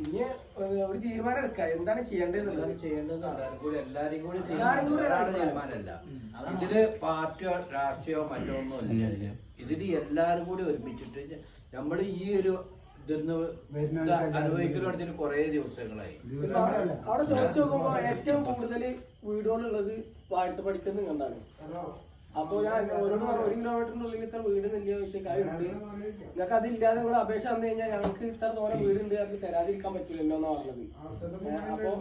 ഇനി ഒരു തീരുമാനം എടുക്കാം എന്താണ് ചെയ്യേണ്ടത് എന്താണ് ചെയ്യേണ്ടത് കൂടി എല്ലാരും കൂടി എല്ലാരും കൂടി തീരുമാനം- തീരുമാനമല്ല. ഇതിൽ പാർട്ടിയോ രാഷ്ട്രീയമോ മറ്റോ ഒന്നും ഇല്ല ഇതിൽ എല്ലാരും കൂടി ഒരുമിച്ചിട്ട് നമ്മൾ ഈ ഒരു ഇതിന്ന് ഇത് അനുഭവിക്കുന്നതിന് കുറെ ദിവസങ്ങളായി. അവിടെ- ചോദിച്ചു നോക്കുമ്പോ ഏറ്റവും കൂടുതൽ വീടുകളുള്ളത് വാഴ്ത്ത പഠിക്കുന്ന കണ്ടാണ് അപ്പൊ ഞാൻ ഓരോട് പറഞ്ഞു ഒരു കിലോമീറ്ററിനുള്ളിൽ ഇത്ര വീട് ചോദിച്ചാൽ കാര്യമുണ്ട് നിങ്ങൾക്ക് അതില്ലാതെ നിങ്ങൾ അപേക്ഷ തന്നു കഴിഞ്ഞാൽ ഞങ്ങൾക്ക് ഇത്ര തോനെ വീടുണ്ട് ഞങ്ങൾക്ക് തരാതിരിക്കാൻ പറ്റില്ലല്ലോ എന്നാ പറഞ്ഞത്. അപ്പൊ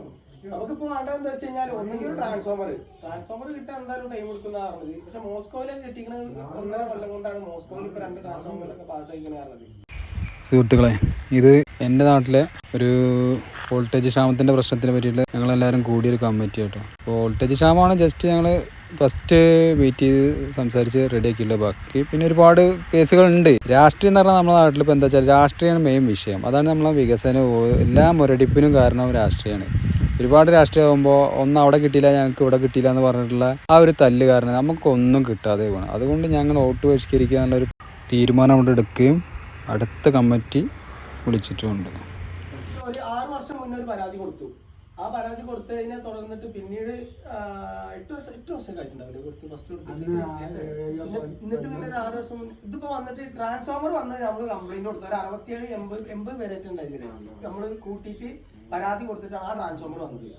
നമുക്കിപ്പോ വേണ്ടത് എന്താ വെച്ച് കഴിഞ്ഞാൽ ഒന്നെങ്കിൽ ഒരു ട്രാൻസ്ഫോമർ ട്രാൻസ്ഫോമർ കിട്ടാൻ എന്തായാലും ടൈം എടുക്കുന്ന പറഞ്ഞത് പക്ഷെ മോസ്കോയിലെ കിട്ടിക്കുന്നത് ഒന്നര കൊല്ലം കൊണ്ടാണ് മോസ്കോയിൽ ഇപ്പൊ രണ്ട് ട്രാൻസ്ഫോമറൊക്കെ പാസ് ആയിക്കുന്ന പറഞ്ഞത്. സുഹൃത്തുക്കളെ ഇത് എന്റെ നാട്ടിലെ ഒരു വോൾട്ടേജ് ക്ഷാമത്തിന്റെ പ്രശ്നത്തിനെ പറ്റിയിട്ട് ഞങ്ങളെല്ലാവരും കൂടിയൊരു കമ്മിറ്റി കേട്ടോ വോൾട്ടേജ് ക്ഷാമമാണ് ജസ്റ്റ് ഞങ്ങൾ ഫസ്റ്റ് മീറ്റ് ചെയ്ത് സംസാരിച്ച് റെഡിയാക്കിയില്ല ബാക്കി പിന്നെ ഒരുപാട് കേസുകളുണ്ട് രാഷ്ട്രീയം എന്ന് പറഞ്ഞാൽ നമ്മുടെ നാട്ടിൽ ഇപ്പോൾ എന്താ വെച്ചാൽ രാഷ്ട്രീയമാണ് മെയിൻ വിഷയം. അതാണ് നമ്മളെ വികസനവും എല്ലാ മുരടിപ്പിനും കാരണം രാഷ്ട്രീയമാണ്. ഒരുപാട് രാഷ്ട്രീയമാകുമ്പോൾ ഒന്ന് അവിടെ കിട്ടിയില്ല ഞങ്ങൾക്ക് ഇവിടെ കിട്ടിയില്ല എന്ന് പറഞ്ഞിട്ടുള്ള ആ ഒരു തല്ല് കാരണം നമുക്കൊന്നും കിട്ടാതെ പോകണം അതുകൊണ്ട് ഞങ്ങൾ വോട്ട് ബഹിഷ്കരിക്കുക എന്നുള്ളൊരു തീരുമാനം അവിടെ എടുക്കുകയും അടുത്ത കമ്മിറ്റി വിളിച്ചിട്ടുമുണ്ട് ഒരു ആറ് വർഷം മുന്നേ ഒരു പരാതി കൊടുത്തു. ആ പരാതി കൊടുത്തതിനെ തുടർന്നിട്ട് പിന്നീട് എട്ട് വർഷം എട്ട് വർഷം കഴിഞ്ഞിട്ടുണ്ടാവില്ലേ കൊടുത്ത് ഫസ്റ്റ് കൊടുത്തിട്ട്? എന്നിട്ട് പിന്നെ ഒരു ആറ് വർഷം മുന്നേ ഇതിപ്പോ വന്നിട്ട് ട്രാൻസ്ഫോമർ വന്ന് നമ്മൾ കംപ്ലൈന്റ് കൊടുത്തു ഒരു അറുപത്തിയേഴ് എൺപത് എൺപത് ഉണ്ടായിരുന്നില്ല? നമ്മൾ കൂട്ടിയിട്ട് പരാതി കൊടുത്തിട്ടാണ് ആ ട്രാൻസ്ഫോമർ വന്നത്.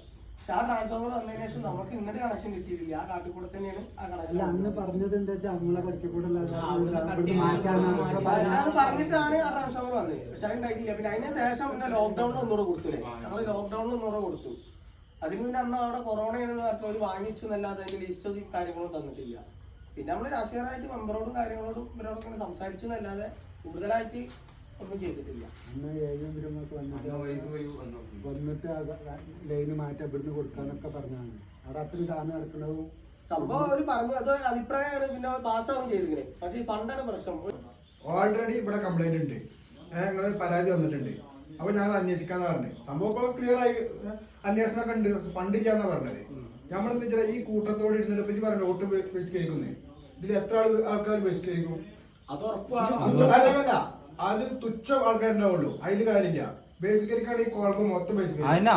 പക്ഷെ ആ ട്രാൻസ്ഫോമർ വന്നതിന് ശേഷം നമുക്ക് കണക്ഷൻ കിട്ടിയിട്ടില്ല. ആ തന്നെയാണ് ആ അല്ല അന്ന് പറഞ്ഞത് എന്താ വെച്ചാൽ നമ്മളെ മാറ്റാനൊക്കെ അത് പറഞ്ഞിട്ടാണ് ആ ട്രാൻസ്ഫോമർ വന്നത്. പക്ഷെ അതുണ്ടായിട്ടില്ല പിന്നെ അതിന് ശേഷം പിന്നെ ലോക്ക്ഡൌണിൽ ഒന്നുകൂടെ കൊടുത്തില്ലേ? ഞങ്ങൾ ലോക്ക്ഡൌണിൽ ഒന്നുകൂടെ കൊടുത്തു. അതിന് പിന്നെ അന്ന് അവിടെ കൊറോണയാണെന്ന് പറഞ്ഞിട്ട് ഒരു വാങ്ങിച്ചു എന്നല്ലാതെ അതിന്റെ ലിസ്റ്റോ കാര്യങ്ങളും തന്നിട്ടില്ല. പിന്നെ നമ്മൾ രാഷ്ട്രീയമായിട്ട് മെമ്പറോടും കാര്യങ്ങളോടും ഇവരോടൊക്കെ സംസാരിച്ചു എന്നല്ലാതെ കൂടുതലായിട്ട് ഒന്നും ചെയ്തിട്ടില്ല. അന്ന് ഏഴെങ്കിലുമൊക്കെ വന്നിട്ട് വന്നിട്ട് ലൈന് മാറ്റം ഇവിടുന്ന് കൊടുക്കാന്നൊക്കെ പറഞ്ഞാണ് അവിടെ അത്രയും താന്ന് നടക്കുന്നതും സംഭവം അവർ പറഞ്ഞു. അത് അഭിപ്രായമാണ്. പിന്നെ പാസ്സാവും ചെയ്തിങ്ങനെ പക്ഷേ ഈ ഫണ്ടാണ് പ്രശ്നം. ഓൾറെഡി ഇവിടെ കംപ്ലൈന്റ് ഉണ്ട്. ഞങ്ങൾ പരാതി വന്നിട്ടുണ്ട്. അപ്പൊ ഞങ്ങൾ അന്വേഷിക്കാന്ന് പറഞ്ഞു. സംഭവം ഇപ്പൊ ക്ലിയർ ആയി. അന്വേഷണം അന്വേഷണമൊക്കെ ഉണ്ട്. പക്ഷെ ഫണ്ട് ഇല്ലാന്നാ പറഞ്ഞത്. നമ്മൾ എന്താ വെച്ചാൽ ഈ കൂട്ടത്തോട് ഇരുന്നിട്ട് പറ്റി പറഞ്ഞു വോട്ട് ബഹിഷ്കരിക്കുന്നേ ഇതിൽ എത്ര ആൾ ആൾക്കാർ ബഹിഷ്കരിക്കും അത് ഉറപ്പാണ്. അത് തുച്ഛ ആൾക്കാരുണ്ടാവുള്ളൂ. അതിൽ കാര്യമില്ല. ബേസിക്കലിക്കാണ് ഈ കോളപ്പം മൊത്തം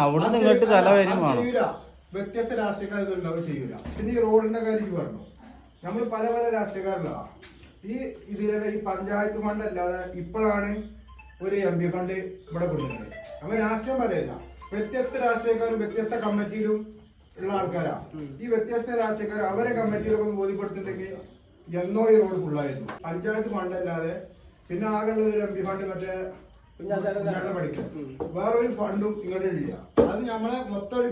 അവിടുന്ന് ഇങ്ങോട്ട് ചെയ്യൂല. തല വരും. ചെയ്യൂല. വ്യത്യസ്ത രാഷ്ട്രീയക്കാർ ഇതുണ്ടാവും ചെയ്യൂല. പിന്നെ ഈ റോഡിന്റെ കാര്യം പറഞ്ഞു. നമ്മൾ പല പല രാഷ്ട്രീയക്കാരുള്ള ഈ ഇതിലെ ഈ പഞ്ചായത്ത് ഫണ്ട് അല്ലാതെ ഇപ്പോഴാണ് ഒരു എം പി ഫണ്ട് ഇവിടെ കൊണ്ടുവരുന്നത്. അപ്പൊ രാഷ്ട്രീയം പറയല്ല. വ്യത്യസ്ത രാഷ്ട്രീയക്കാരും വ്യത്യസ്ത കമ്മിറ്റിയിലും ഉള്ള ആൾക്കാരാ. ഈ വ്യത്യസ്ത രാഷ്ട്രീയക്കാർ അവരെ കമ്മിറ്റിയിലൊക്കെ ഒന്ന് ബോധ്യപ്പെടുത്തിട്ടുണ്ടെങ്കിൽ എന്നോ ഈ റോഡ് ഫുള്ളായിരുന്നു പഞ്ചായത്ത് ഫണ്ട് അല്ലാതെ പിന്നെ ആകെ ഉള്ളത് ഒരു എം പി ഫണ്ട് മറ്റേ കുഞ്ഞാറ്റ പഠിക്കാൻ. വേറൊരു ഫണ്ടും ഇങ്ങോട്ട് ഇല്ല. അത് ഞമ്മളെ മൊത്തം ഒരു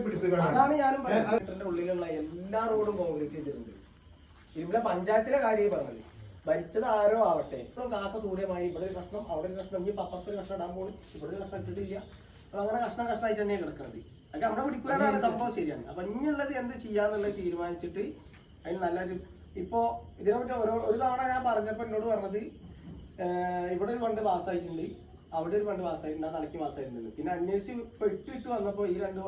അതാണ് ഞാനും പറയുന്നത്. ഉള്ളിലുള്ള എല്ലാ റോഡും കോൺക്രീറ്റ് ചെയ്തിട്ടുണ്ട്. ഇവിടെ പഞ്ചായത്തിലെ കാര്യം പറഞ്ഞത്. ഭരിച്ചത് ആരോ ആവട്ടെ. ഇപ്പൊ കാക്ക തൂര്യമായി ഇവിടെ ഒരു കഷ്ണം അവിടെ ഒരു കഷ്ണം ഇനി അപ്പുറത്ത് ഒരു കഷ്ണം ഇടാൻ പോകും ഇവിടെ ഒരു കഷ്ണം ഇട്ടിട്ടില്ല. അപ്പൊ അങ്ങനെ കഷ്ണം കഷ്ണമായിട്ട് തന്നെയാണ് കിടക്കുന്നത് അതൊക്കെ നമ്മുടെ പിടിക്കൂടാണ് സംഭവം ശരിയാണ്. അപ്പൊ ഇനിയുള്ളത് എന്ത് ചെയ്യാന്നുള്ളത് തീരുമാനിച്ചിട്ട് അതിന് നല്ലൊരു ഇപ്പോ ഇതിനെ പറ്റി ഓരോ ഒരു തവണ ഞാൻ പറഞ്ഞപ്പോ എന്നോട് പറഞ്ഞത് ഇവിടെ ഒരു ഫണ്ട് പാസ്സായിട്ടുണ്ട് അവിടെ ഒരു ഫണ്ട് പാസ്സായിട്ടുണ്ട് ആ തലയ്ക്ക് പാസ്സായിട്ടുണ്ട് പിന്നെ അന്വേഷിച്ച് ഇപ്പൊ വന്നപ്പോൾ ഇട്ട് വന്നപ്പോ ഈ രണ്ട്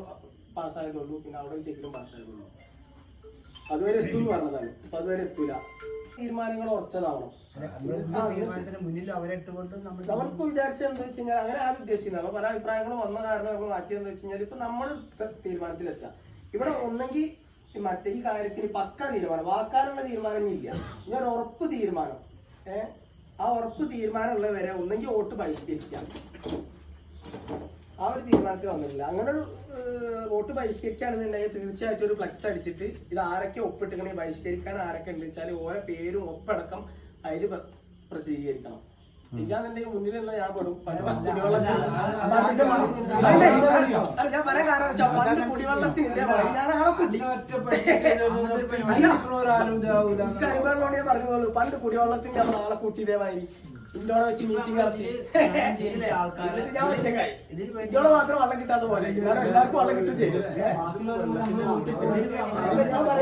പാസ്സായതുള്ളൂ പിന്നെ അവിടെ ചെക്കിലും പാസ്സായതുള്ളൂ അതുവരെ എത്തും എന്ന് പറഞ്ഞതാണ്. അപ്പൊ അതുവരെ എത്തൂല. തീരുമാനങ്ങൾ ഉറച്ചതാവണം. തീരുമാനത്തിന് വിചാരിച്ച എന്താ വെച്ച് കഴിഞ്ഞാൽ അങ്ങനെ ആരും ഉദ്ദേശിക്കുന്നത് അപ്പൊ പല അഭിപ്രായങ്ങളും വന്ന കാരണം നമ്മൾ മാറ്റിയെന്ന് വെച്ച് കഴിഞ്ഞാൽ ഇപ്പൊ നമ്മൾ തീരുമാനത്തിലെത്താം ഇവിടെ ഒന്നെങ്കിൽ മറ്റേ ഈ കാര്യത്തിന് പക്ക തീരുമാനം. വാക്കാനുള്ള തീരുമാനം ഇല്ല. ഇനി ഉറപ്പ് തീരുമാനം. ഏഹ് ആ ഉറപ്പ് തീരുമാനമുള്ള വരെ ഒന്നെങ്കിൽ വോട്ട് ബഹിഷ്കരിക്കാം ആ ഒരു തീരുമാനത്തിൽ വന്നിട്ടില്ല അങ്ങനെ ഒരു വോട്ട് ബഹിഷ്കരിക്കുകയാണെന്നുണ്ടെങ്കിൽ തീർച്ചയായിട്ടും ഒരു ഫ്ലക്സ് അടിച്ചിട്ട് ഇത് ആരൊക്കെ ഒപ്പിട്ടിക്കണേ ബഹിഷ്കരിക്കാൻ ആരൊക്കെ ഉണ്ട് വെച്ചാൽ ഓരോ പേരും ഒപ്പടക്കം അതിൽ പ്രസിദ്ധീകരിക്കണം ഇല്ലാന്നുണ്ടെങ്കിൽ മുന്നിലുള്ള ഞാൻ പെടും ഞാൻ പറയാൻ കാരണം പണ്ട് കുടിവെള്ളത്തിനില്ല വഴിയാണ് ഞാൻ പറഞ്ഞോളൂ പണ്ട് കുടിവെള്ളത്തിന് നമ്മൾ ആളെ കൂട്ടി ഇതേമാതിരി. ഇന്നോടെ വെച്ച് മീറ്റിംഗ് നടത്തി. ഇന്റോടെ ഇന്നോട് മാത്രം വെള്ളം കിട്ടാത്ത പോലെ. എല്ലാവർക്കും വെള്ളം കിട്ടും പറയാം